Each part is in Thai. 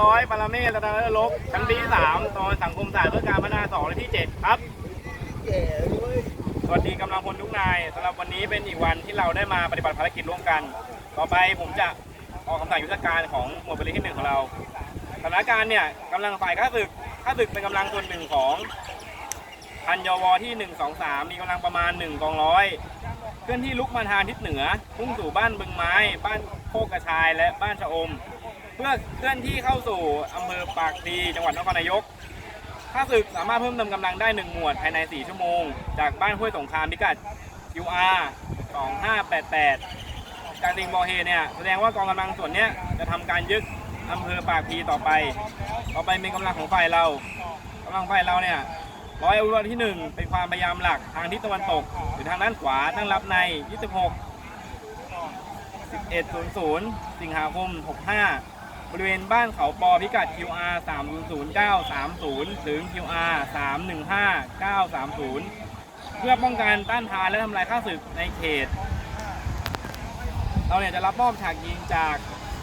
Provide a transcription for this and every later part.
ร้อยปรเมศตะนรกชั้นปีที่สามตอนสังคมศาสตร์เพื่อการพัฒนาสองและที่เจ็ดครับสวัสดีกำลังพลทุกนายสำหรับวันนี้เป็นอีกวันที่เราได้มาปฏิบัติภารกิจร่วมกัน ต่อไปผมจะออกคำสั่งยุทธการของหมวดบริที่หนึ่งของเราสถานการณ์เนี่ยกำลังฝ่ายข้าศึกข้าศึกเป็นกำลังส่วนหนึ่งของพันยวที่ 1 2 3 มีกำลังประมาณ1กองร้อยเคลื่อนที่ลุกมาทางทิศเหนือพุ่งสู่บ้านบึงไม้ บ้านโคกกระชายและบ้านชะอม พื่อเคลื่อนที่เข้าสู่อำเภอปากพลีจังหวัดนครนายกข้าศึกสามารถเพิ่มเติมกำลังได้ 1 หมวดภายใน 4 ชั่วโมง จากบ้านห้วยสงครามพิกัด QR 2588 จากสิงบอเหตุเนี่ยแสดงว่ากองกำลังส่วนนี้จะทำการยึดอำเภอปากพีต่อไป ต่อไปเป็นกำลังของฝ่ายเรากำลังฝ่ายเราเนี่ยร้อยอาวุธที่ 1 เป็นความพยายามหลักทางทิศตะวันตก หรือทางด้านขวาตั้งรับใน 26 1100 สิงหาคม 65 บริเวณบ้านเขาปอพิกัด QR 300930 ถึง QR 305930 เพื่อป้องกันต้านทานและทำลายข้าศึกในเขต เราเนี่ยจะรับมอบฉากยิงจาก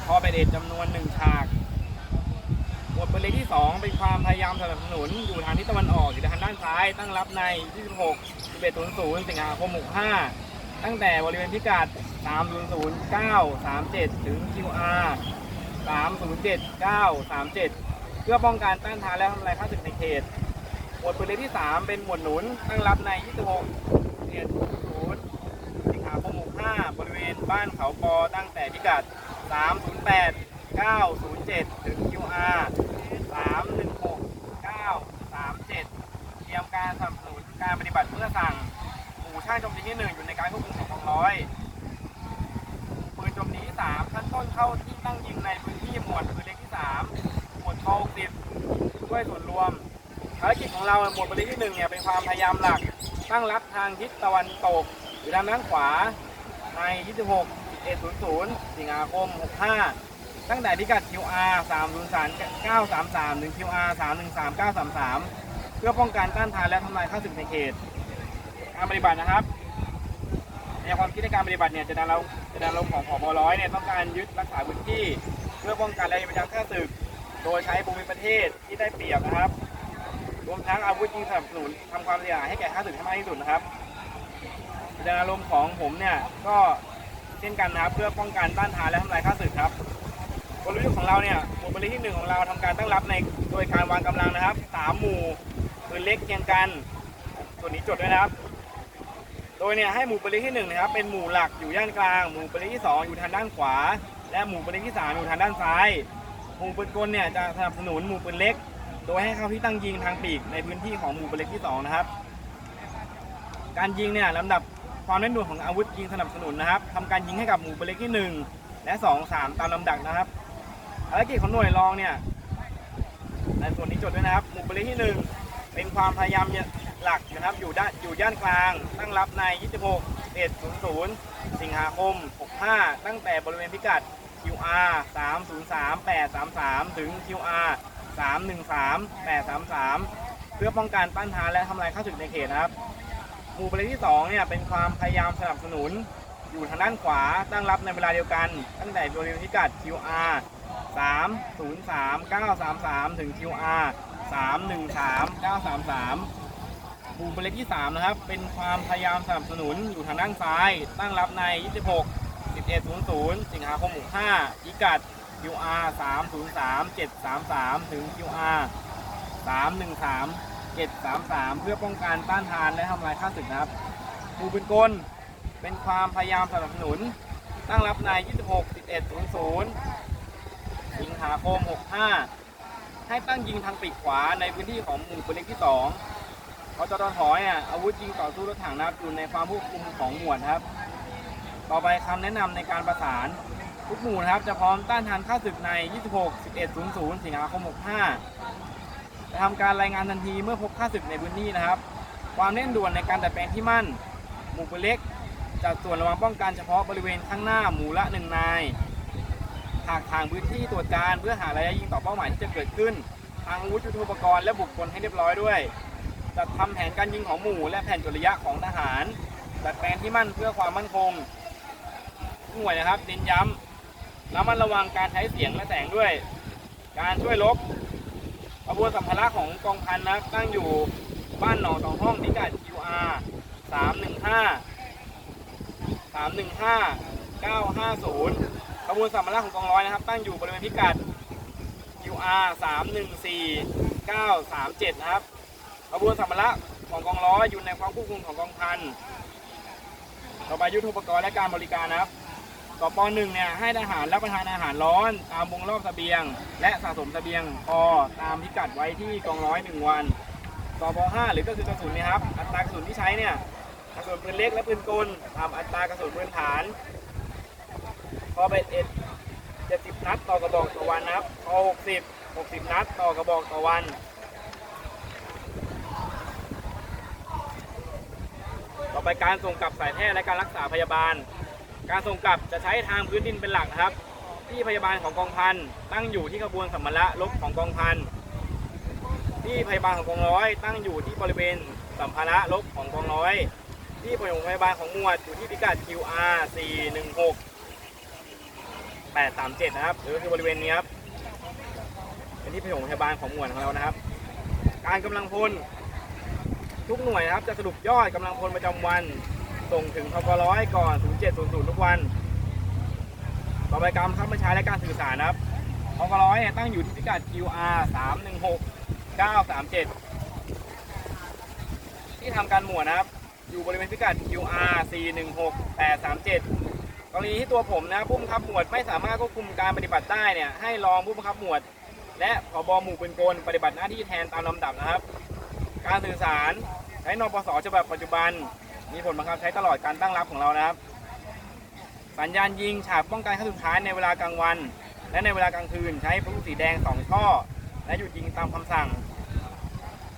พอเปเดจำนวน 1 ฉากหมวดปืนเล็กที่ 2 เป็นความพยายามสนับสนุนอยู่ทางทิศตะวันออกอยู่ทางด้านซ้าย ตั้งรับใน 26 1100 สิงหาคม 65 ตั้งแต่บริเวณพิกัด 300937 ถึง QR 307937 เพื่อป้องกันต้านทานและทำลายข้าศึกในเขต หมวดปืนเล็กที่ 3 เป็นหมวดหนุนตั้งรับใน 26 1100สิงหาคม65บริเวณบ้านเขาปอตั้งแต่พิกัด 308 907 ถึง QR 316 937 เตรียมการสนับสนุนการปฏิบัติเพื่อสั่ง หมู่ช่างจมตีที่ 1 อยู่ในการควบคุมของกองร้อย นโจมตีที่3ขั้นต้นเข้าที่ตั้งยิงในพื้นที่หมวดปืนเล็กที่3หมวดทอ10ด้วยส่วนรวมภารกิจของเราหมวดปืนเล็กที่1เนี่ยเป็นความพยายามหลักตั้งรับทางทิศตะวันตกหรือทางด้านขวาใน 26 100 สิงหาคม 65 ตั้งแต่พิกัด QR 303 933 ถึง QR 313 933 เพื่อป้องกันต้านทานและทำลายข้าศึกในเขตการปฏิบัตินะครับ แนวความคิดในการปฏิบัติเนี่ยจะดันเราจะดันลมของผบร้อยเนี่ยต้องการยึดรักษาพื้นที่ เพื่อป้องกันและยับยั้งข้าศึก โดยใช้ภูมิประเทศที่ได้เปรียบนะครับ รวมทั้งอาวุธยิงสนับสนุนทำความเสียหายให้แก่ข้าศึกให้มากที่สุดนะครับเจตนารมณ์ของผมเนี่ยก็เช่นกันนะครับเพื่อป้องกันต้านทานและทำลายข้าศึกครับกลยุทธ์ของเราเนี่ยหมู่บริที่หนึ่งของเราทำการตั้งรับในโดยการวางกำลังนะครับสามหมู่ปืนเล็กเคียงกันส่วนนี้จดด้วยนะครับ โดยเนี่ยให้หมู่ปืนที่หนึ่งนะครับเป็นหมู่หลักอยู่ย่านกลาง หมู่ปืนที่สองอยู่ทางด้านขวา และหมู่ปืนที่สามอยู่ทางด้านซ้าย หมู่ปืนกลเนี่ยจะสนับสนุนหมู่ปืนเล็ก โดยให้เข้าที่ตั้งยิงทางปีกในพื้นที่ของหมู่ปืนเล็กที่สองนะครับ การยิงเนี่ยลำดับความเร่งด่วนของอาวุธยิงสนับสนุนนะครับทำการยิงให้กับหมู่ปืนเล็กที่หนึ่งและสองสามตามลำดับนะครับภารกิจของหน่วยรองเนี่ยในส่วนนี้จดด้วยนะครับ หมู่ปืนเล็กที่หนึ่งเป็นความพยายาม หลักนะครับอยู่ด้านอยู่ย่านกลาง ตั้งรับใน 26 100 สิงหาคม 65 ตั้งแต่บริเวณพิกัด QR 303833 ถึง QR 313833 เพื่อป้องกันต้านทานและทำลายข้าศึกในเขตนะครับ หมู่ประเด็นที่2เนี่ยเป็นความพยายามสนับสนุน อยู่ทางด้านขวาตั้งรับในเวลาเดียวกัน ตั้งแต่บริเวณพิกัด QR 303 933 ถึง QR 313 933หมู่ประเด็นที่ 3 นะครับ เป็นความพยายามสนับสนุนอยู่ทางด้านซ้าย ตั้งรับใน 26 1100 สิงหาคม65พิกัด QR 303 733 ถึง QR 313 733 เพื่อป้องกันต้านทานและทำลายข้าศึกนะครับหมู่ปืนกล เป็นความพยายามสนับสนุน ตั้งรับใน 26 1100 สิงหาคม65ให้ตั้งยิงทางปีกขวาในพื้นที่ของหมู่ปืนเล็กที่ 2 พจตทเนี่ยอาวุธยิงต่อสู้รถถังนะครับอยู่ในความควบคุมของหมวดครับ ต่อไปคำแนะนำในการประสานทุกหมู่นะครับจะพร้อมต้านทานข้าศึกใน 26 1100 สิงหาคม 65 จะทำการรายงานทันทีเมื่อพบข้าศึกในพื้นที่นะครับ ความเร่งด่วนในการดัดแปลงที่มั่น หมู่ปืนเล็กจัดส่วนระวังป้องกันเฉพาะบริเวณข้างหน้าหมู่ละหนึ่งนายหากทางพื้นที่ตรวจการเพื่อหาระยะยิงต่อเป้าหมายที่จะเกิดขึ้น ทางอาวุธยุทโธปกรณ์และบุคคลให้เรียบร้อยด้วย จัดทำแผนการยิงของหมู่ และแผนจดระยะของทหารดัดแปลงที่มั่นเพื่อความมั่นคงหน่วยนะครับเน้นย้ำระมัดระวังการใช้เสียงและแสงด้วย การช่วยลบขบวนสัมภาระของกองพันนะครับตั้งอยู่บ้านหนองสองห้องพิกัด QR 315 315 950ขบวนสัมภาระของกองร้อยนะครับ ตั้งอยู่บริเวณพิกัด QR 314 937 นะครับ ขบวนสัมภาระของกองร้อยอยู่ในความควบคุมของกองพันต่อไปยุทธปกรณ์และการบริการนะครับต่อปหนึ่งเนี่ยให้ทหารรับประทานอาหารร้อน ตามวงรอบเสบียง และสะสมเสบียงพอตามพิกัดไว้ที่กองร้อยหนึ่งวัน ต่อปห้าหรือก็คือกระสุนนะครับ อัตรากระสุนที่ใช้เนี่ยกระสุนปืนเล็กและปืนกลตามอัตรากระสุนปืนฐานพอเป็นเอ็ดเจ็ดสิบนัดต่อกระบอกต่อวันนะครับพอหกสิบหกสิบนัดต่อกระบอกต่อวัน ต่อ ไปการส่งกลับสายแพทย์และการรักษาพยาบาล การส่งกลับจะใช้ทางพื้นดินเป็นหลักนะครับ ที่พยาบาลของกองพันตั้งอยู่ที่ขบวนสัมาระลบของกองพันที่พยาบาลของกองร้อย ตั้งอยู่ที่บริเวณสัมภาระลบของกองร้อย ที่พยาบาลของหมวดอยู่ที่พิกัด QR 416 837 นะครับหรือคือบริเวณนี้ครับเป็นที่พยาบาลของหมวดของเรานะครับ การกำลังพล ทุกหน่วยนะครับจะสรุปยอดกำลังพลประจำวัน ส่งถึงทกร้อยก่อน 0700 ทุกวัน ต่อไปการบังคับบัญชาและการสื่อสารนะครับทกร้อยตั้งอยู่ที่พิกัด QR 316 937 ที่ทำการหมวดนะครับ อยู่บริเวณพิกัด QR 416 837 กรณีที่ตัวผมนะผู้บังคับหมวดไม่สามารถควบคุมการปฏิบัติได้เนี่ยให้รองผู้บังคับหมวด และผบหมู่ปืนกลปฏิบัติหน้าที่แทนตามลำดับนะครับ การสื่อสารใช้นปสฉบับปัจจุบัน มีผลบังคับใช้ตลอดการตั้งรับของเรานะครับ สัญญาณยิงฉากป้องกันครั้งสุดท้ายในเวลากลางวัน และในเวลากลางคืนใช้พลุสีแดงสองช่อ และหยุดยิงตามคำสั่ง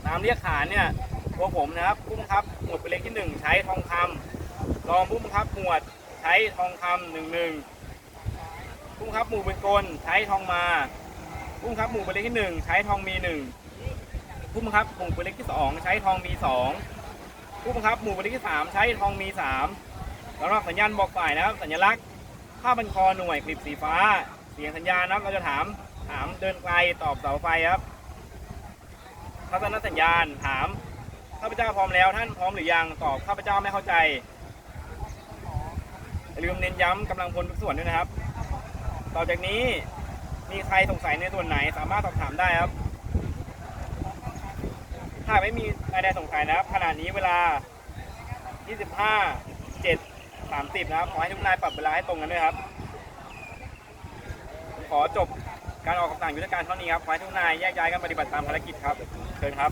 น้ำเรียกขานเนี่ยตัวผมนะครับผู้บังคับหมวดเป็นเลขที่หนึ่งใช้ทองคำรองผู้บังคับหมวดใช้ทองคำหนึ่งหนึ่งผู้บังคับหมู่เป็นกลใช้ทองมาผู้บังคับหมู่เป็นเลขที่หนึ่งใช้ทองมีหนึ่ง ผู้บังคับหมู่ปืนเล็กที่สองใช้ทองมีสองผู้บังคับหมู่ปืนเล็กที่สามใช้ทองมีสามสำหรับสัญญาณบอกฝ่ายนะครับ สัญลักษณ์ผ้าบันคอหน่วยคลิปสีฟ้า เสียงสัญญาณนะครับเราจะถามถามเดินไกลตอบเสาไฟครับทัศนสัญญาณถามข้าพเจ้าพร้อมแล้วท่านพร้อมหรือยังตอบข้าพเจ้าไม่เข้าใจอย่าลืมเน้นย้ำกำลังพลทุกส่วนด้วยนะครับ ต่อจากนี้มีใครสงสัยในส่วนไหนสามารถสอบถามได้ครับ ถ้าไม่มีรายใดสงสัยนะครับขณะนี้เวลา 25 7 30 นะครับ ขอให้ทุกนายปรับเวลาให้ตรงกันด้วยครับ ขอจบการออกคำสั่งยุทธการเท่านี้ครับ ขอให้ทุกนายแยกย้ายกันปฏิบัติตามภารกิจครับ เชิญครับ